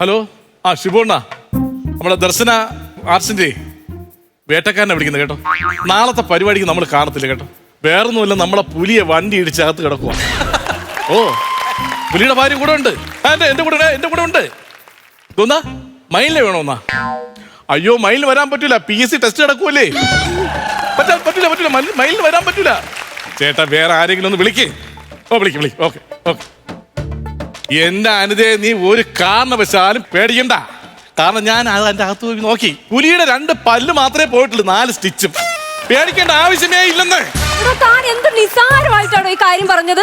Hello? ആ ഷിബോണ്ണ. നമ്മളെ ദർശന ആർട്സിന്റെ വേട്ടക്കാരനെ വിളിക്കുന്നത് കേട്ടോ. നാളത്തെ പരിപാടിക്ക് നമ്മൾ കാണത്തില്ല കേട്ടോ. വേറെ ഒന്നുമില്ല നമ്മളെ പുലിയെ വണ്ടി ഇടിച്ചകത്ത് കിടക്കുക ഓ പുലിയുടെ ഭാര്യ കൂടെ ഉണ്ട്. എന്റെ എന്റെ കൂടെ എന്റെ കൂടെ ഉണ്ട്. ഇതൊന്നാ മയിലിനെ വേണോന്നാ അയ്യോ മയിലിന് വരാൻ പറ്റൂല. പി എസ് സി ടെസ്റ്റ് നടക്കുമല്ലേ പറ്റാ പറ്റൂല പറ്റൂല. മയിൽ- വരാൻ പറ്റൂല. ചേട്ടാ വേറെ ആരെങ്കിലും ഒന്ന് വിളിക്കേ. ഓ വിളിക്ക് വിളിക്ക്. Okay okay. എന്റെ അനുജയെ നീ ഒരു കാരണവശാലും പേടിക്കണ്ട. കാരണം ഞാൻ അത് അതിന്റെ അകത്ത് നോക്കി. പുലിയുടെ രണ്ട് പല്ല് മാത്രമേ പോയിട്ടുള്ളൂ. നാല് സ്റ്റിച്ചും പേടിക്കേണ്ട ആവശ്യമേ ഇല്ലെന്ന്. താൻ എന്ത് നിസ്സാരമായിട്ടാണോ ഈ കാര്യം പറഞ്ഞത്?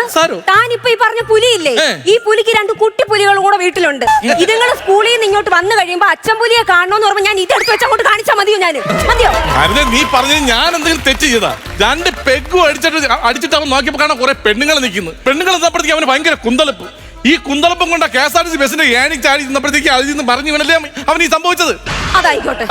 താൻ ഇപ്പൊ ഈ പറഞ്ഞ പുലിയില്ലേ? ഈ പുലിക്ക് രണ്ട് കുട്ടി പുലികളും കൂടെ വീട്ടിലുണ്ട്. ഇതുങ്ങൾ സ്കൂളിൽ നിന്ന് ഇങ്ങോട്ട് വന്നു കഴിയുമ്പോ അച്ഛൻ പുലിയെ കാണണോന്ന് പറയുമ്പോ ഞാൻ ഇതെടുത്ത് വെച്ച് അങ്ങോട്ട് കാണിച്ചാൽ മതിയോ ഞാൻ മതിയോ? അനിത നീ പറഞ്ഞത് ഞാൻ എന്തെങ്കിലും തെറ്റ് ചെയ്താ? രണ്ട് പെഗും അടിച്ചിട്ട് അടിച്ചിട്ട് അവൻ നോക്കിയപ്പോ കാണാൻ കുറെ പെണ്ണുങ്ങൾ നിൽക്കുന്നു. പെണ്ണുങ്ങൾ എന്നപ്പോഴത്തേക്ക് അവന് ഭയങ്കര കുന്തളപ്പ്. ഈ കുന്തളപ്പം കൊണ്ട് K S R T C ബസ്സിന്റെ ഏണി ചാടി നിന്നപ്പോഴത്തേക്ക് അതിൽ നിന്ന് പറഞ്ഞു ഇവനല്ലേ അവൻ ഈ സംഭവിച്ചത്? അതായിക്കോട്ടെ.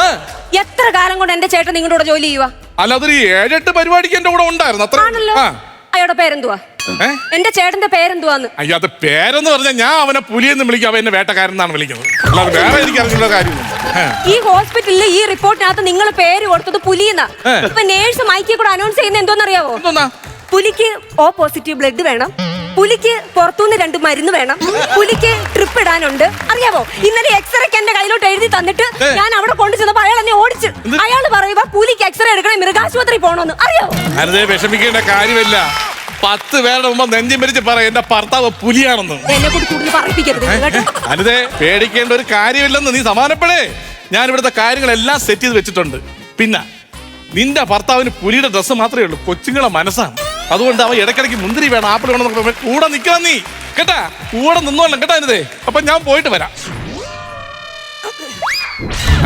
എത്ര കാലം കൊണ്ട് എന്റെ ചേട്ടൻ നിങ്ങളുടെ കൂടെ ജോലി ചെയ്യുക അല്ല അതൊരു ഏഴെട്ട് പരിപാടിക്ക് എന്റെ കൂടെ ഉണ്ടായിരുന്നു. അത്ര ആണല്ലോ. ആ. അയാളുടെ പേരെന്തുവാ? ഏ? എന്റെ ചേട്ടന്റെ പേരെന്തുവാന്ന്? അയ്യോ അത് പേരെന്ന് പറഞ്ഞാൽ ഞാൻ അവനെ പുലിയെന്ന് വിളിക്കും. അവൻ എന്നെ വേട്ടക്കാരൻ എന്നാണ് വിളിക്കുന്നത്. അല്ലാതെ വേറെ എനിക്ക് അറിഞ്ഞുള്ള കാര്യമൊന്നും ഈ ഹോസ്പിറ്റലിൽ ഈ റിപ്പോർട്ടിനകത്ത് നിങ്ങൾ പേര് കൊടുത്തത് പുലിയെന്നാ. ഏ. ഇപ്പൊ നേഴ്സ് മൈക്കിൽ കൂടെ അനൗൺസ് ചെയ്യുന്ന എന്തോന്നറിയാവോ? എന്തോന്നാ? പുലിക്ക് ഓ പോസിറ്റീവ് ബ്ലഡ് വേണം. പുലിക്ക് പുറത്തുനിന്ന് രണ്ട് മരുന്ന് വേണം. പുലിക്ക് ട്രിപ്പ് ഇടാനുണ്ട്. അറിയാവോ? ഇന്നലെ എക്സ്റേക്ക് എന്റെ കയ്യിലോട്ട് എഴുതി തന്നിട്ട് ഞാൻ അവിടെ കൊണ്ടു ചെന്നപ്പോ അയാൾ എന്നെ ഓടിച്ച്. അയാൾ പുലിക്ക് എക്സ്റേ എടുക്കണേ മൃഗാശുപത്രി പോണോന്ന്. അറിയോ? അതെ വിഷമിക്കേണ്ട കാര്യമില്ല. പത്ത് പേരുടെ മുമ്പ് നെഞ്ചി മരിച്ച് പറ എന്റെ ഭർത്താവ് പുലിയാണെന്ന്. എന്നെ കൂടി കൂടുതൽ പറയിപ്പിക്കരുത് കേട്ടോ. പേടിക്കേണ്ട ഒരു കാര്യമില്ലെന്ന് നീ സമാനപ്പെടേ. ഞാൻ ഇവിടുത്തെ കാര്യങ്ങളെല്ലാം സെറ്റ് ചെയ്ത് വെച്ചിട്ടുണ്ട്. പിന്നെ നിന്റെ ഭർത്താവിന് പുലിയുടെ ഡ്രസ്സ് മാത്രമേ ഉള്ളൂ. കൊച്ചുങ്ങളെ മനസ്സാണ്. അതുകൊണ്ട് അവൻ ഇടയ്ക്കിടയ്ക്ക് മുന്തിരി വേണം ആപ്പിൾ വേണം എന്നൊക്കെ പറഞ്ഞ് കൂടെ നിൽക്കണം നീ. കേട്ടാ? കൂടെ നിന്നോളാം കേട്ടാ അനിതേ അപ്പൊ ഞാൻ പോയിട്ട് വരാം.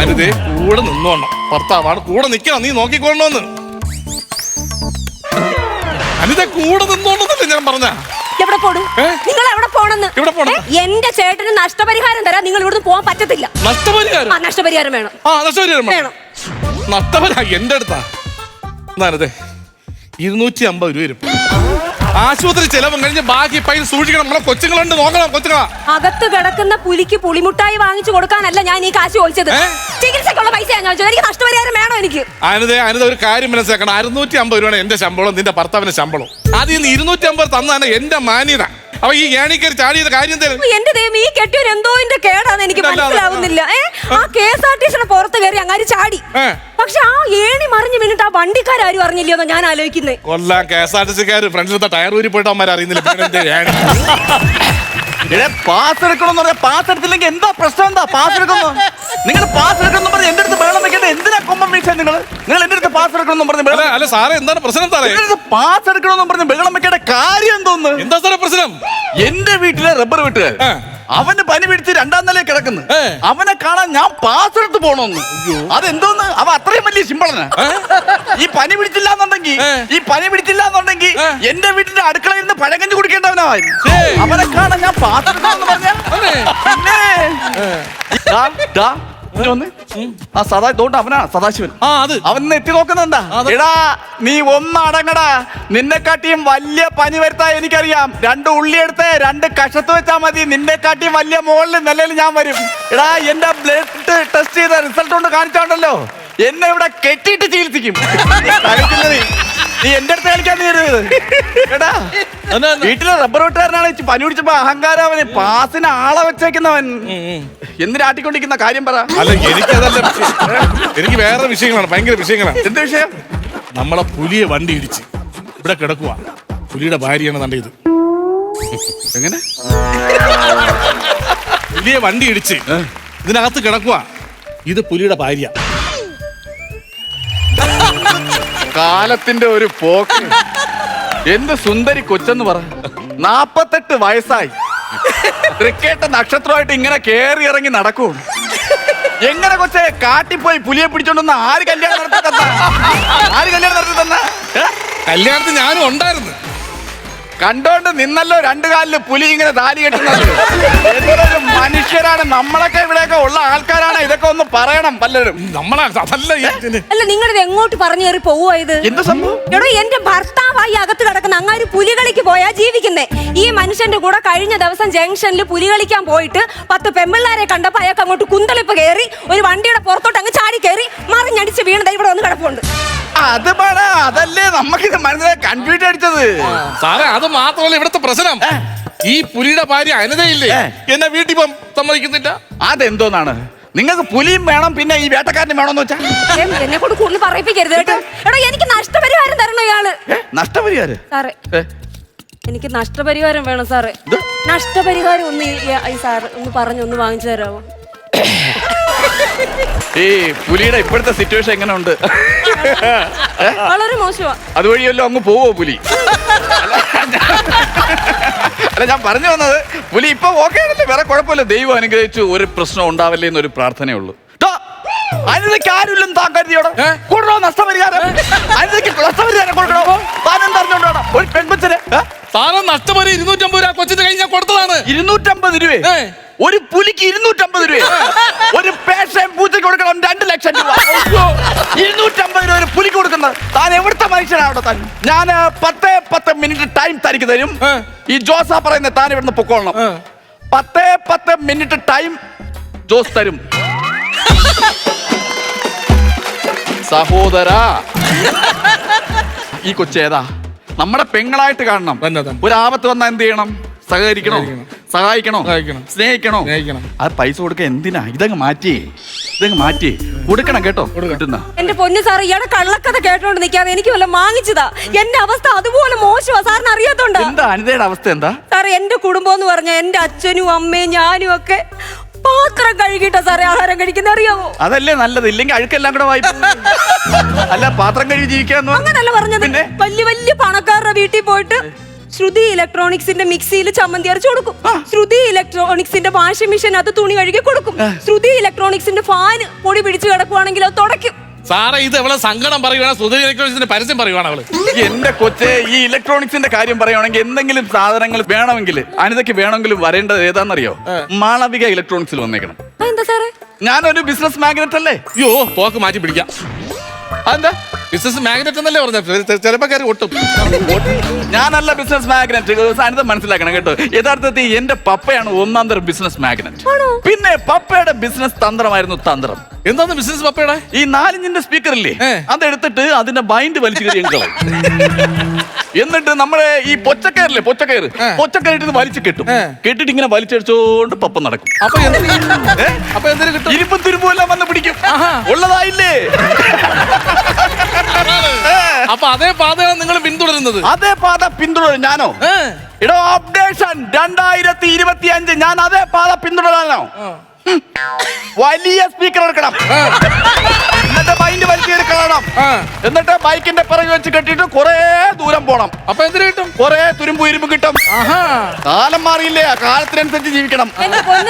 അനിതേ കൂടെ നിന്നോണം ഭർത്താവാണ് കൂടെ നിൽക്കണം നീ നോക്കിക്കൊള്ളണമെന്ന് അനിത കൂടെ നിന്നോണ്ടെന്നല്ലേ ഞാൻ പറഞ്ഞ? എവിടെ പോടും നിങ്ങൾ എവിടെ പോണെന്ന്? എവിടെ പോണം? എന്റെ ചേട്ടന് നഷ്ടപരിഹാരം തരാൻ നിങ്ങൾ ഇവിടുന്ന് പോകാൻ പറ്റത്തില്ല. നഷ്ടപരിഹാരം? ആ നഷ്ടപരിഹാരം വേണം. ആ നഷ്ടപരിഹാരം വേണം. നഷ്ടപരിഹാരം എന്റെ അടുത്താ. എന്നാനതെ ഇരുന്നൂറ്റി അമ്പത് രൂപ വരും. ആശുപത്രി ചെലവും കഴിഞ്ഞ് ബാക്കി പൈസ സൂക്ഷിക്കണം. നമ്മളെ കൊച്ചുങ്ങളുണ്ട് നോക്കണം കൊച്ചുങ്ങളാ. അകത്ത് കിടക്കുന്ന പുലിക്ക് പുളിമുട്ടായി വാങ്ങിച്ചു കൊടുക്കാനല്ല ഞാൻ ഈ കാശ് ചോദിച്ചത്? ചികിത്സക്കുള്ള പൈസ ഞാൻ ചോദിച്ചത്. എനിക്ക് നഷ്ടപരിഹാരം വേണോ എനിക്ക്? അനിത അനിത ഒരു കാര്യം മനസ്സിലാക്കണം. അറുന്നൂറ്റി അമ്പത് രൂപയാണ് എന്റെ ശമ്പളം നിന്റെ ഭർത്താവിന്റെ ശമ്പളം. അതിൽ നിന്ന് ഇരുന്നൂറ്റി അമ്പത് തന്നാണ് എന്റെ മാന്യത. അപ്പൊ ഈ ഏണിക്കറി ചാടിയത് കാര്യം എന്റെ ദൈവം ഈ കെട്ടിയൊരു എന്തോ കേടാന്ന് എനിക്ക്. മനസ്സിലാവുന്നില്ല. ആ. കെ എസ് ആർ ടി സിയുടെ പുറത്ത് കയറി അങ്ങാരി ചാടി. പക്ഷെ ആ ഏണി മറിഞ്ഞു വീണിട്ട് ആ വണ്ടിക്കാരും അറിഞ്ഞില്ലയോന്ന് ഞാൻ ആലോചിക്കുന്നത് Kollam K S R T Sikar ഫ്രണ്ട്സിലത്തെ ടയർ ഊരി പോയിട്ട് അവന്മാർ അറിയുന്നില്ല. പിന്നെ എന്തേ ഏണി? എടേ പാസ് എടുക്കണമെന്ന് പറഞ്ഞാൽ പാസ് എടുത്തില്ലെങ്കിൽ എന്താ പ്രശ്നം? എന്താ പാസ് എടുക്കുന്നു നിങ്ങൾ പാസ് എടുക്കണം പറഞ്ഞ് എന്റെ അടുത്ത് ബഹളം വെക്കേണ്ട. എന്തിനാ കൊമ്പം വീഴ്ച നിങ്ങൾ നിങ്ങൾ എന്റെ അടുത്ത് പാസ് എടുക്കണം പറഞ്ഞ് അല്ല ബഹളം അല്ല സാറേ എന്താണ് പ്രശ്നം സാറേ എന്റെ അടുത്ത് പാസ് എടുക്കണമെന്ന് പറഞ്ഞ് ബഹളം വെക്കേണ്ട കാര്യം എന്തോന്ന്? എന്താ സാറേ പ്രശ്നം? എന്റെ വീട്ടിലെ റബ്ബർ വെട്ടുകാർ ആ. അവന് പനി പിടിച്ച് രണ്ടാം നിലയിൽ കിടക്കുന്നു. അവനെ കാണാൻ ഞാൻ പാസ് എടുത്ത് പോണോന്ന്. അതെന്തോന്ന്? അവ അത്രയും വലിയ സിമ്പിളനാ. ഈ പനി പിടിച്ചില്ല എന്നുണ്ടെങ്കിൽ ഈ പനി പിടിച്ചില്ല എന്നുണ്ടെങ്കിൽ എന്റെ വീട്ടിന്റെ അടുക്കളയിൽ നിന്ന് പഴകഞ്ഞു കുടിക്കേണ്ടവനാ അവൻ. ഏ. അവനെ കാണാൻ ഞാൻ പാസ് പറഞ്ഞാ? ആ സദാ ഇതോണ്ട് അവനാ സദാശിവൻ. ആ അത്. അവൻ എത്തി നോക്കുന്നെന്താ? എടാ നീ ഒന്നടങ്ങടാ. നിന്നെക്കാട്ടിയും വലിയ പനി വരുത്താ എനിക്കറിയാം. രണ്ട് ഉള്ളി എടുത്ത് രണ്ട് കഷത്ത് വെച്ചാ മതി. നിന്നെക്കാട്ടിയും വലിയ മുകളിൽ നിലയിൽ ഞാൻ വരും. എടാ എന്റെ ബ്ലഡ് ടെസ്റ്റ് ചെയ്ത റിസൾട്ട് കൊണ്ട് കാണിച്ചോണ്ടല്ലോ. എന്നെ ഇവിടെ കെട്ടിയിട്ട് ചികിത്സിക്കും. നീ. എന്റെ അടുത്ത് കളിക്കാൻ നീ എടാ? വീട്ടിലെ റബ്ബർ വെട്ടുകാരനാണ് പനി പിടിച്ചപ്പോ അഹങ്കാരം അവന് പാസിന് ആളെ വെച്ചേക്കുന്നവൻ. എന്തിനാട്ടിക്കൊണ്ടിരിക്കുന്ന കാര്യം പറ. അല്ല എനിക്കതല്ല അതല്ല എനിക്ക് വേറെ വിഷയങ്ങളാണ് ഭയങ്കര വിഷയങ്ങളാണ്. എന്ത് വിഷയം? നമ്മളെ പുലിയെ വണ്ടി ഇടിച്ച് ഇവിടെ കിടക്കുക പുലിയുടെ ഭാര്യയാണ് തന്റെ ഇത്. എങ്ങനെ? പുലിയെ വണ്ടി ഇടിച്ച് ഇതിനകത്ത് കിടക്കുക ഇത് പുലിയുടെ ഭാര്യ. കാലത്തിന്റെ ഒരു പോക്ക്. എന്ത് സുന്ദരി കൊച്ചെന്ന് പറ. നാപ്പത്തെട്ട് വയസ്സായി. ക്രിക്കറ്റ് നക്ഷത്രമായിട്ട് ഇങ്ങനെ കേറി ഇറങ്ങി നടക്കൂ. എങ്ങനെ കൊച്ചെ കാട്ടിപ്പോയി പുലിയെ പിടിച്ചോണ്ടെന്ന് ആര് കല്യാണം നടത്തി തന്ന? ആര് കല്യാണം നടത്തി തന്ന? കല്യാണത്തിന് ഞാനും ഉണ്ടായിരുന്നു. കണ്ടോണ്ട് നിന്നല്ലോ രണ്ടു കാലിൽ പുലി ഇങ്ങനെ താലി കെട്ടുന്നത്. എന്തൊരു മനുഷ്യരാണ്. നമ്മളൊക്കെ ഇവിടെയൊക്കെ ഉള്ള ആൾക്കാരാണ്. ഇതൊക്കെ ഒന്ന് പറയണം പലരും. നമ്മളെ അതല്ല ഈ അല്ല നിങ്ങളിത് എങ്ങോട്ട് പറഞ്ഞു കയറി പോവുമായത് ഇത്? എന്ത് സംഭവം? എടോ എന്റെ ഭർത്താവായി അകത്ത് കിടക്കുന്ന അങ്ങാര് പുലികളിക്ക് പോയാ ജീവിക്കുന്നേ. ഈ മനുഷ്യന്റെ കൂടെ കഴിഞ്ഞ ദിവസം ജംഗ്ഷനിൽ പുലി കളിക്കാൻ പോയിട്ട് പത്ത് പെമ്പിള്ളാരെ കണ്ടപ്പോ അയാൾക്ക് അങ്ങോട്ട് കുന്തളിപ്പ് കയറി ഒരു വണ്ടിയുടെ പുറത്തോട്ട് അങ്ങ് ചാടി കയറി മറിഞ്ഞടിച്ച് വീണത് ഇവിടെ വന്ന് കിടപ്പുണ്ട്. അത് പറ അതല്ലേ നമുക്കിത് മനസ്സിലായി കൺഫ്യൂഷൻ അടിച്ചത്. സാറേ അത് മാത്രമല്ല ഇവിടുത്തെ പ്രശ്നം. ഈ പുലിയുടെ ഭാര്യ അനിതയില്ലേ. എന്നെ വീട്ടിൽ സമ്മതിക്കുന്നില്ല. അതെന്തോന്നാണ്? നിങ്ങൾക്ക് പുലിയും വേണം പിന്നെ ഈ വേട്ടക്കാരനും വേണമെന്ന് വെച്ചാ? എന്നെ കൊണ്ട് കൂടുതൽ പറയിപ്പിക്കരുത് കേട്ടോ. എടോ എനിക്ക് നഷ്ടപരിഹാരം തരണം ഇയാൾ. നഷ്ടപരിഹാരം? സാറേ. എനിക്ക് നഷ്ടപരിഹാരം വേണം സാറേ. നഷ്ടപരിഹാരം ഒന്ന് ഈ- ഈ സാറ് ഒന്ന് പറഞ്ഞു ഒന്ന് വാങ്ങിച്ചു തരാമോ? ഈ പുലിയുടെ ഇപ്പോഴത്തെ സിറ്റുവേഷൻ എങ്ങനെ ഉണ്ട് വളരെ മോശമാണ് അതുവഴിയല്ലോ അങ്ങ് പോവോ പുലി? അല്ല, ഞാൻ- അല്ല ഞാൻ പറഞ്ഞു വന്നത് പുലി ഇപ്പൊ ഓക്കെ ആണല്ലേ. വേറെ കുഴപ്പമില്ല. ദൈവം അനുഗ്രഹിച്ചു. ഒരു പ്രശ്നം ഉണ്ടാവല്ലേ എന്നൊരു പ്രാർത്ഥനയുള്ളൂ. ട്ടോ, അനിതയ്ക്ക് ആരുമില്ലെന്ന് താൻ കരുതിയോടോ ഏ? കൊടുക്കണോ നഷ്ടപരിഹാരം? അനിതയ്ക്ക് നഷ്ടപരിഹാരം കൊടുക്കണോ? താനും പറഞ്ഞോണ്ടോ ഒരു നഷ്ടപരി ഇരുന്നൂറ്റമ്പത് രൂപ ഞാൻ കൊടുത്തതാണ്. ഇരുന്നൂറ്റമ്പത് രൂപ? ഏ. ഒരു പുലിക്ക് ഇരുന്നൂറ്റമ്പത് രൂപ? പേഷയും പൂച്ചയ്ക്ക് കൊടുക്കണം രണ്ട് ലക്ഷം രൂപ. ഇരുന്നൂറ്റമ്പത് രൂപ ഒരു പുലിക്ക് കൊടുക്കുന്നത് താൻ എവിടുത്തെ മനുഷ്യനാണ് താൻ? ഞാൻ പത്ത് പത്ത് മിനിറ്റ് ടൈം തനിക്ക് തരും. ഈ ജോസ പറയുന്ന താൻ ഇവിടുന്ന് പൊക്കോളണം. പത്ത് പത്ത് മിനിറ്റ് ടൈം ജോസ് തരും. സഹോദര ഈ കൊച്ചേതാ? നമ്മുടെ പെങ്ങളായിട്ട് കാണണം. ഒരു ആപത്ത് വന്നാൽ എന്ത് ചെയ്യണം? സഹകരിക്കണം. സഹായിക്കണോ? സഹായിക്കണം. സ്നേഹിക്കണോ? സ്നേഹിക്കണം. അത് പൈസ കൊടുക്കാൻ എന്തിനാ? ഇതങ്ങ് മാറ്റി. ഇതങ്ങ് മാറ്റി. കൊടുക്കണം കേട്ടോ. കിട്ടുന്ന. എന്റെ പൊന്നു സാർ ഇയാളെ കള്ളക്കഥ കേട്ടോണ്ട് നിൽക്കാതെ എനിക്ക് വല്ല വാങ്ങിച്ചതാ എന്റെ അവസ്ഥ അതുപോലെ മോശമാ. സാറിന് അറിയാത്തോണ്ടാ. എന്താ അനിതയുടെ അവസ്ഥ എന്താ? സാർ എന്റെ കുടുംബം എന്ന് പറഞ്ഞ എന്റെ അച്ഛനും അമ്മയും ഞാനും ഒക്കെ പാത്രം കഴുകിയിട്ടാ സാറേ ആഹാരം കഴിക്കുന്ന. അറിയാമോ അതല്ലേ നല്ലത്. ഇല്ലെങ്കിൽ അഴുക്കെല്ലാം കൂടെ വായി അല്ല പാത്രം കഴുകി ജീവിക്കാന്ന് പറഞ്ഞ- അങ്ങനല്ല പറഞ്ഞത്. പിന്നെ? വലിയ വലിയ പണക്കാരുടെ വീട്ടിൽ പോയിട്ട് ശ്രുതി ഇലക്ട്രോണിക്സിന്റെ മിക്സിയിൽ ചമ്മന്തി അരച്ചു കൊടുക്കും. ശ്രുതി ഇലക്ട്രോണിക്സിന്റെ വാഷിംഗ് മെഷീൻ അത് തുണി കഴുകി കൊടുക്കും. ശ്രുതി ഇലക്ട്രോണിക്സിന്റെ ഫാൻ പൊടി പിടിച്ച് കിടക്കുവാണെങ്കിൽ അത് തുടയ്ക്കും. സാറേ ഇത് എവിടെ സങ്കടം പറയുവാണ്? ശ്രുതി ഇലക്ട്രോണിക്സിന്റെ പരസ്യം പറയുവാണ് അവൾ. എന്റെ കൊച്ചെ ഈ ഇലക്ട്രോണിക്സിന്റെ കാര്യം പറയുവാണെങ്കിൽ എന്തെങ്കിലും സാധനങ്ങൾ വേണമെങ്കിൽ അനിതയ്ക്ക് വേണമെങ്കിലും വരേണ്ടത് ഏതാണെന്നറിയോ? മാളവിക ഇലക്ട്രോണിക്സിൽ വന്നേക്കണം. എന്താ സാറേ? ഞാനൊരു ബിസിനസ് മാഗ്നറ്റ് അല്ലേ അയ്യോ പോക്ക് മാറ്റി പിടിക്കാം. അതെന്താ? ബിസിനസ് മാഗ്നറ്റ് എന്നല്ലേ പറഞ്ഞത്? ചിലപ്പോ കയറി ഒട്ടും. ഞാനല്ല ബിസിനസ് മാഗ്നറ്റ് അനിത മനസ്സിലാക്കണം കേട്ടോ. യഥാർത്ഥത്തിൽ എന്റെ പപ്പയാണ് ഒന്നാം തരം ബിസിനസ് മാഗ്നറ്റ് ആണോ? പിന്നെ പപ്പയുടെ ബിസിനസ് തന്ത്രമായിരുന്നു തന്ത്രം. എന്താന്ന് ബിസിനസ് പപ്പയുടെ? ഈ നാലിഞ്ചിന്റെ സ്പീക്കർ ഇല്ലേ? ഏ. അതെടുത്തിട്ട് അതിന്റെ ബൈൻഡ് വലിച്ചു കയറി എന്നിട്ട് നമ്മളെ ഈ പൊച്ചക്കയറില്ലേ? പൊച്ചക്കയർ. പൊച്ചക്കയറിട്ട് വലിച്ചു കെട്ടും. കെട്ടിട്ട് ഇങ്ങനെ വലിച്ചടിച്ചോണ്ട് പപ്പ നടക്കും. അപ്പൊ? അപ്പൊ എന്തിനു കിട്ടും? എല്ലാം വന്ന് പിടിക്കും. ഉള്ളതായില്ലേ? അപ്പൊ അതേ പാതയാണ് നിങ്ങൾ പിന്തുടരുന്നത്. അതേ പാത പിന്തുടരും ഞാനോ. ഇടോ അപ്ഡേഷൻ രണ്ടായിരത്തി ഇരുപത്തി അഞ്ച് ഞാൻ അതേ പാത പിന്തുടരാനോ വലിയ സ്പീക്കർ എടുക്കണം. എന്നിട്ട് ബൈൻഡ് വലിച്ചു കളയണം. എന്നിട്ട് ബൈക്കിന്റെ പിറകെ വെച്ച് കെട്ടിട്ട് കൊറേ ദൂരം പോണം. അപ്പൊ എന്തിനു കിട്ടും? കൊറേ തുരുമ്പ് ഇരുമ്പ് കിട്ടും. ആഹാ. കാലം മാറിയില്ലേ ആ കാലത്തിനനുസരിച്ച് ജീവിക്കണം.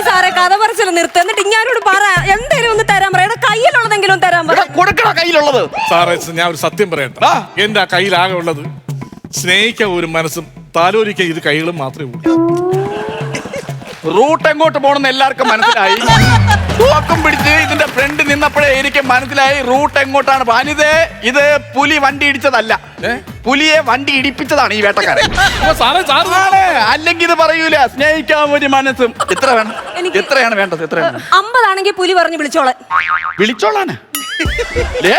സാറേ കഥ പറച്ചിൽ നിർത്തി. എന്നിട്ട് ഇങ്ങാരോട് പറ. എന്തേലും ഒന്ന് തരാൻ പറ. എടാ കയ്യിലുള്ളതെങ്കിലും തരാൻ പറ. കൊടുക്കണ കയ്യിലുള്ളത്. സാറേ ഞാൻ ഒരു സത്യം പറയട്ടെ. എന്റെ ആ കയ്യിലാകെ ഉള്ളത് സ്നേഹിക്ക ഒരു മനസ്സും താലോലിക്കാൻ ഇത് കൈകളും മാത്രമേ ഉള്ളൂ. റൂട്ട് എങ്ങോട്ട് പോകണമെന്ന് എല്ലാവർക്കും മനസ്സിലായി. തോക്കും പിടിച്ച് ഇതിന്റെ ഫ്രണ്ട് നിന്നപ്പോഴേ എനിക്ക് മനസ്സിലായി റൂട്ട് എങ്ങോട്ടാണ് അനിതേ ഇത് പുലി വണ്ടി ഇടിച്ചതല്ല? പുലിയെ വണ്ടി ഇടിപ്പിച്ചതാണ് ഈ വേട്ടക്കാരൻ. സാറേ സാറ് ആണ്. അല്ലെങ്കിൽ ഇത് പറയൂല. സ്നേഹിക്കാൻ ഒരു മനസ്സും. എത്ര വേണം? എത്രയാണ് വേണ്ടത്? എത്രയാണ്? അമ്പതാണെങ്കിൽ പുലി പറഞ്ഞു വിളിച്ചോളാൻ. ഏ?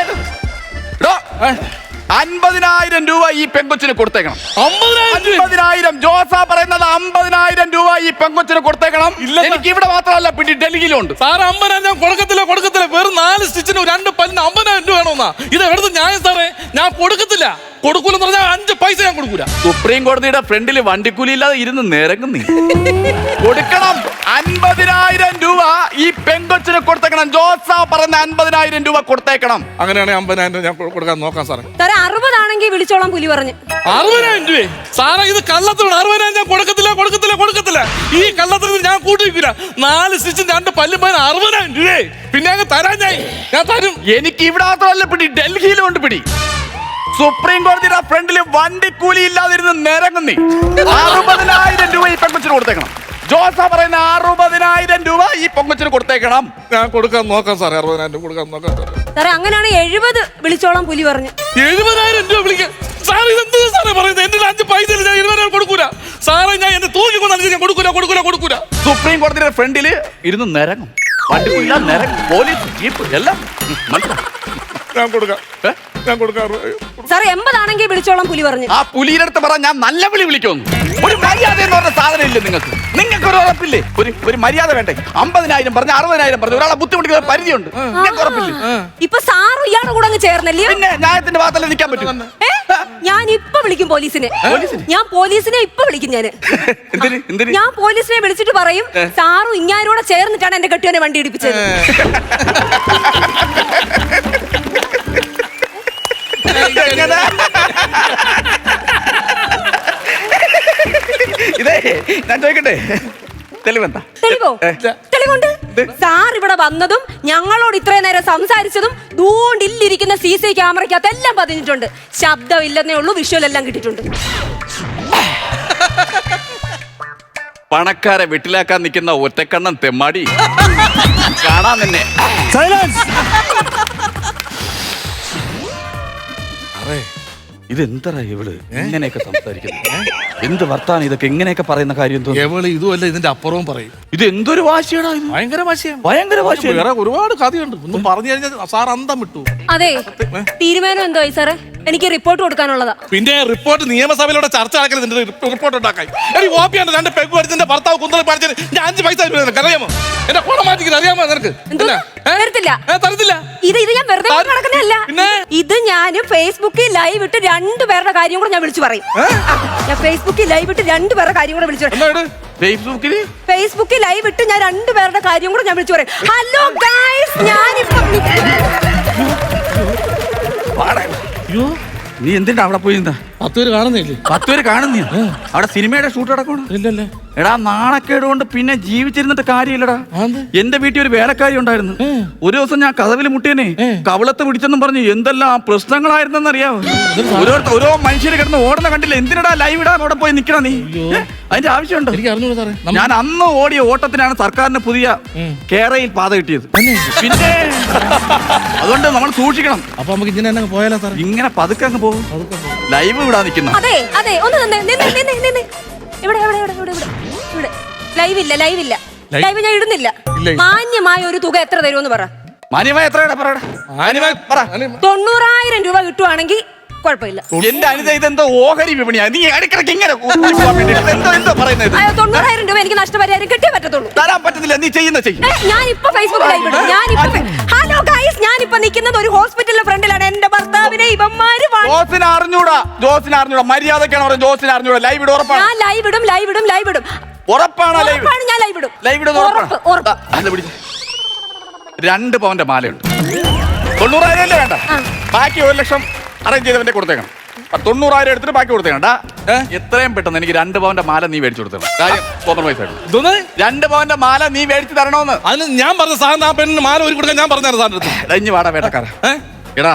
അൻപതിനായിരം രൂപ ഈ പെങ്കൊച്ചിന് കൊടുത്തേക്കണം. അൻപതിനായിരം ജോസ പറയുന്നത് അമ്പതിനായിരം രൂപ ഈ പെങ്കൊച്ചിന് കൊടുത്തേക്കണം. ഇല്ല എനിക്ക് ഇവിടെ മാത്രമല്ല പിടി ഡൽഹിയിലുണ്ട്. സാറ് അമ്പതിനായിരം ഞാൻ കൊടുക്കത്തില്ല കൊടുക്കത്തില്ല. വെറും നാല് സ്റ്റിച്ചിന് രണ്ട് പല്ലിന് അമ്പതിനായിരം രൂപ വേണമെന്നാ ഇത് എവിടുന്ന് ന്യായം സാറേ? ഞാൻ കൊടുക്കത്തില്ല. കൊടുക്കൂലെന്ന് പറഞ്ഞാൽ അഞ്ച് പൈസ ഞാൻ കൊടുക്കൂല. സുപ്രീം കോടതിയുടെ ഫ്രണ്ടിൽ വണ്ടിക്കൂലി ഇല്ലാതെ ഇരുന്ന് നിരങ്ങും നീ. കൊടുക്കണം. അൻപതിനായിരം രൂപ ഈ പെങ്കൊച്ചിന് കൊടുത്തേക്കണം. ജോസ പറഞ്ഞ അൻപതിനായിരം രൂപ കൊടുത്തേക്കണം. അങ്ങനെയാണെങ്കിൽ അമ്പതിനായിരം രൂപ ഞാൻ കൊ- കൊടുക്കാൻ നോക്കാം സാറേ. സാറേ അറുപതാണെങ്കിൽ വിളിച്ചോളാം പുലി പറഞ്ഞ്. അറുപതിനായിരം രൂപ? സാറേ ഇത് കള്ളത്തോട് അറുപതിനായിരം ഞാൻ കൊടുക്കത്തില്ല കൊടുക്കത്തില്ല കൊടുക്കത്തില്ല. ഈ കള്ളത്തിന് ഞാൻ കൂട്ടിവെക്കില്ല നാല് സ്റ്റിച്ചും രണ്ട് പല്ലും പോയാൽ അറുപതിനായിരം രൂപ. പിന്നെ അങ്ങ് തരാൻ ഞാൻ. ഞാൻ തരും. എനിക്ക് ഇവിടെ മാത്രമല്ല പിടി. ഡൽഹിയിലും ഉണ്ട് പിടി. സുപ്രീം കോടതിയുടെ ഫ്രണ്ടിൽ കൂലി ഇല്ലാതിരുന്ന് നിരങ്ങുന്നി. അറുപതിനായിരം രൂപ ഈ പെൺകുച്ചിന് കൊടുത്തേക്കണം. ജോസ പറയുന്ന അറുപതിനായിരം രൂപ ഈ പൊങ്കച്ചിന് കൊടുത്തേക്കണം. ഞാൻ കൊടുക്കാൻ നോക്കാം സാറേ അറുപതിനായിരം രൂപ കൊടുക്കാൻ നോക്കാം. സാറേ അങ്ങനെയാണ് എഴുപത് വിളിച്ചോളാം പുലി പറഞ്ഞു. എഴുപതിനായിരം രൂപ വിളിക്കാൻ സാറേ ഇതെന്ത് സാറേ പറയുന്നത്? എന്റെ അഞ്ച് പൈസ ഇല്ല, ഞാൻ എഴുപതിനായിരം കൊടുക്കൂല. സാറേ ഞാൻ എന്റെ തൂക്കി കൊണ്ടാണ് ഞാൻ കൊടുക്കൂല കൊടുക്കൂല കൊടുക്കൂല. സുപ്രീം കോടതിയുടെ ഫ്രണ്ടിൽ ഇരുന്ന് നിരങ്ങും. വണ്ടിക്കൂലി ഇല്ലാതെ നിരങ്ങും. പോലീസ് ജീപ്പ് എല്ലാം. ഉം, മനസ്സിലായോ? ഞാൻ കൊടുക്കാം? ഞാൻ കൊടുക്കാം. സാറേ എൺപതാണെങ്കിൽ വിളിച്ചോളാം പുലി പറഞ്ഞു. ആ പുലിയുടെ അടുത്ത് പറ ഞാൻ നല്ല വിളി വിളിക്കുന്നു ഒരു മര്യാദ എന്ന് പറഞ്ഞ സാധനം ഇല്ല നിങ്ങൾക്ക്. നിങ്ങൾക്ക് ഒരു ഉറപ്പില്ലേ? ഒരു ഒരു മര്യാദ വേണ്ടേ? അമ്പതിനായിരം പറഞ്ഞ അറുപതിനായിരം പറഞ്ഞു ഒരാളെ ബുദ്ധിമുട്ടിക്കുന്ന പരിധിയുണ്ട്. നിങ്ങൾക്ക് ഉറപ്പില്ലേ? ഇപ്പൊ സാറും ഇയാളുടെ കൂടെ അങ്ങ് ചേർന്നല്ലേ പിന്നെ ന്യായത്തിന്റെ ഭാഗത്തല്ലേ നിൽക്കാൻ പറ്റും. ഏ? ഞാൻ ഇപ്പൊ വിളിക്കും പോലീസിനെ. പോലീസിനെ? ഞാൻ പോലീസിനെ ഇപ്പൊ വിളിക്കും ഞാൻ എന്തിന്? എന്തിന്? ഞാൻ പോലീസിനെ വിളിച്ചിട്ട് പറയും സാറും ഇങ്ങാരോടെ ചേർന്നിട്ടാണ് എന്റെ കെട്ടിയോനെ വണ്ടി ഇടിപ്പിച്ചത്. എങ്ങനെ? ഇതേ ഞാൻ ചോദിക്കട്ടെ? തെളിവെന്താ? തെളിവോ? തെളിവുണ്ട്? സാർ ഇവിടെ വന്നതും ഞങ്ങളോട് ഇത്രയും നേരം സംസാരിച്ചതും ദൂണ്ടില്ലിരിക്കുന്ന സി സി ക്യാമറയ്ക്കകത്ത് എല്ലാം പതിഞ്ഞിട്ടുണ്ട്. ശബ്ദം ഇല്ലെന്നേ ഉള്ളൂ വിഷ്വൽ എല്ലാം കിട്ടിയിട്ടുണ്ട്. പണക്കാരെ വെട്ടിലാക്കാൻ നിൽക്കുന്ന ഒറ്റക്കണ്ണൻ തെമ്മാടി. കാണാൻ നിന്നെ. ഇതെന്തറാ ഇവൾ? ഇങ്ങനെയൊക്കെ സംസാരിക്കുന്നത് എന്ത് വർത്താനം ഇതൊക്കെ? ഇങ്ങനെയൊക്കെ പറയുന്ന കാര്യം എന്തോ എവൾ ഇതുമല്ല ഇതിന്റെ അപ്പുറവും പറയും. ഇത് എന്തൊരു വാശിയാടാ ഇത്? ഭയങ്കര വാശിയാണ് ഭയങ്കര വാശിയാണ് വേറെ ഒരുപാട് കഥയുണ്ട്. ഒന്നും പറഞ്ഞു കഴിഞ്ഞാൽ സാർ അന്തം വിട്ടു. അതെ തീരുമാനം എന്തോ സാറേ? എനിക്ക് റിപ്പോർട്ട് കൊടുക്കാനുള്ളതാ. പിന്നെ റിപ്പോർട്ട് നിയമസഭയിലൂടെ ചർച്ച ആക്കരുത് റിപ്പോർട്ട് ഉണ്ടാക്കാൻ. എനിക്ക് ഓപ്പിയാണ് രണ്ട് പെഗ് അടിച്ചെന്റെ ഭർത്താവ് കുന്തളി പഠിച്ചത് ഞാൻ അഞ്ച് പൈസ അറിയാമോ? എന്റെ കോണം മാറ്റിക്കുന്നത് അറിയാമോ നിനക്ക്. തരത്തില്ല. തരത്തില്ല. ഇത് ഇത് ഞാൻ വെറുതെ നടക്കുന്നതല്ല. ഇത് ഞാൻ ഫേസ്ബുക്കിൽ ലൈവ് ഇട്ട് രണ്ടുപേരുടെ കാര്യം കൂടെ ഞാൻ വിളിച്ചു പറയും. ആ, ഞാൻ ഫേസ്ബുക്കിൽ ലൈവ് ഇട്ട് രണ്ടുപേരുടെ കാര്യം കൂടെ വിളിച്ചു പറയും? ഫേസ്ബുക്കിൽ ഫേസ്ബുക്കിൽ ലൈവ് ഇട്ട് ഞാൻ രണ്ടുപേരുടെ കാര്യം കൂടെ ഞാൻ വിളിച്ചു പറയും. ഹലോ ഗൈസ് ഞാനിപ്പോ അയ്യോ നീ എന്തിനാ അവിടെ പോയി നിന്നാ? പത്ത് പേര് കാണുന്നില്ലേ? പത്ത് പേര് കാണുന്നില്ല. അവിടെ സിനിമയുടെ ഷൂട്ട് നടക്കണം ഇല്ലല്ലേ. എടാ നാണക്കേട് കൊണ്ട് പിന്നെ ജീവിച്ചിരുന്നിട്ട് കാര്യമില്ലടാ. എന്റെ വീട്ടിൽ ഒരു വേലക്കാരി ഉണ്ടായിരുന്നു. ഒരു ദിവസം ഞാൻ കഥവിൽ മുട്ടിയനെ കവളത്ത് പിടിച്ചെന്നും പറഞ്ഞു എന്തെല്ലാം പ്രശ്നങ്ങളായിരുന്നെന്ന് അറിയാവോ? ഓരോരുത്തർ ഓരോ മനുഷ്യർ കിടന്ന് ഓടുന്ന കണ്ടില്ല എന്തിനടാ ലൈവ് ഇടാൻ അവിടെ പോയി നിക്കണ നീ? അതിന്റെ ആവശ്യമുണ്ടോ? എനിക്ക് അറിഞ്ഞൂടാ സാറേ. ഞാൻ അന്ന് ഓടിയ ഓട്ടത്തിനാണ് സർക്കാരിന് പുതിയ കേരയിൽ പാത കിട്ടിയത്. പിന്നെ അതുകൊണ്ട് നമ്മൾ സൂക്ഷിക്കണം. അപ്പൊ നമുക്ക് ഇങ്ങനെ തന്നെ പോയാലോ സാർ ഇങ്ങനെ പതുക്കെ അങ്ങ് പോകും. ലൈവ് വിടാ നിൽക്കുന്നു. അതെ അതെ ഒന്ന് നിന്നെ നിന്ന് നിന്ന്. ഇവിടെ ഇവിടെ ഇവിടെ ഇവിടെ ഇവിടെ. ഇവിടെ. ലൈവ് ഇല്ല ലൈവ് ഇല്ല? ലൈവ് ഞാൻ ഇടുന്നില്ല. ഇല്ല. മാന്യമായ ഒരു തുക എത്ര തരുമെന്ന് പറ. മാന്യമായ എത്രയാടാ പറയടാ ആനിമ- പറ. തൊണ്ണൂറായിരം രൂപ കിട്ടുവാണെങ്കിൽ കുഴപ്പമില്ല. എന്റെ അനിത ഇതെന്തോ ഓഹരി വിപണിയാ നീ ഇടയ്ക്കിടയ്ക്ക് ഇങ്ങനെ എന്തോ എന്തോ പറയുന്നത് അയ്യോ തൊണ്ണൂറായിരം രൂപ എനിക്ക് നഷ്ടപരിഹാരം കിട്ടിയേ പറ്റത്തുള്ളൂ. തരാൻ പറ്റത്തില്ല. നീ ചെയ്യുന്ന ചെയ്യും. ഏ, ഞാനിപ്പോ ഫേസ്ബുക്ക് ലൈവ് ഇടും. ഞാനിപ്പോ ഹലോ ഗൈസ് ഞാനിപ്പോ നിൽക്കുന്നത് ഒരു ഹോസ്പിറ്റലിന്റെ ഫ്രണ്ടിലാണ്. എന്റെ ഭർത്താവിനെ ഇവന്മാര് വാ- ജോസിന് അറിഞ്ഞൂടാ. ജോസിന് അറിഞ്ഞൂടാ. മര്യാദക്കാണ് പറയുന്നത് ജോസിന് അറിഞ്ഞൂടാ. ലൈവ് ഇടും ഉറപ്പാണ്. ഞാൻ ലൈവ് ഇടും ലൈവ് ഇടും ലൈവ് ഇടും. ഉറപ്പാണ് ലൈവ്. ഉറപ്പാണ് ഞാൻ ലൈവ് ഇടും. ലൈവ് ഇടും ഉറപ്പ് ഉറപ്പാണ്. ഉറപ്പ് ദാ, പിടിച്ച്. രണ്ട് പവന്റെ മാലയുണ്ട്. തൊണ്ണൂറായിരം അല്ലേ വേണ്ട? ബാക്കി ഒരു ലക്ഷം അറേഞ്ച് ചെയ്തവന്റെ കൊടുത്തേക്കണം. തൊണ്ണൂറായിരം എടുത്തിട്ട് ബാക്കി കൊടുത്തേണ്ട. എത്രയും പെട്ടെന്ന് എനിക്ക് രണ്ട് പവന്റെ മാല നീ മേടിച്ചു കൊടുത്തേണ്ട കാര്യം കോംപ്രമൈസ് ആയിട്ട് ഇതൊന്ന് രണ്ട് പവന്റെ മാല നീ മേടിച്ചു തരണോന്ന്. അതിന് ഞാൻ പറഞ്ഞ സാറിന് ആ പെണ്ണിന് മാല ഒരു കൊടുക്കാൻ ഞാൻ പറഞ്ഞു സാറിന്റെ അടുത്ത്. വാടാ വേട്ടക്കാര. എടാ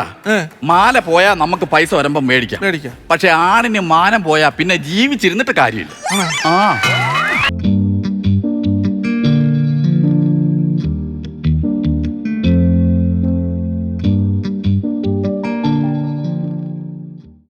മാല പോയാ നമുക്ക് പൈസ വരുമ്പം മേടിക്കാം. മേടിക്കാം. പക്ഷെ ആണിന് മാനം പോയാ പിന്നെ ജീവിച്ചിരുന്നിട്ട് കാര്യമില്ല. ആ.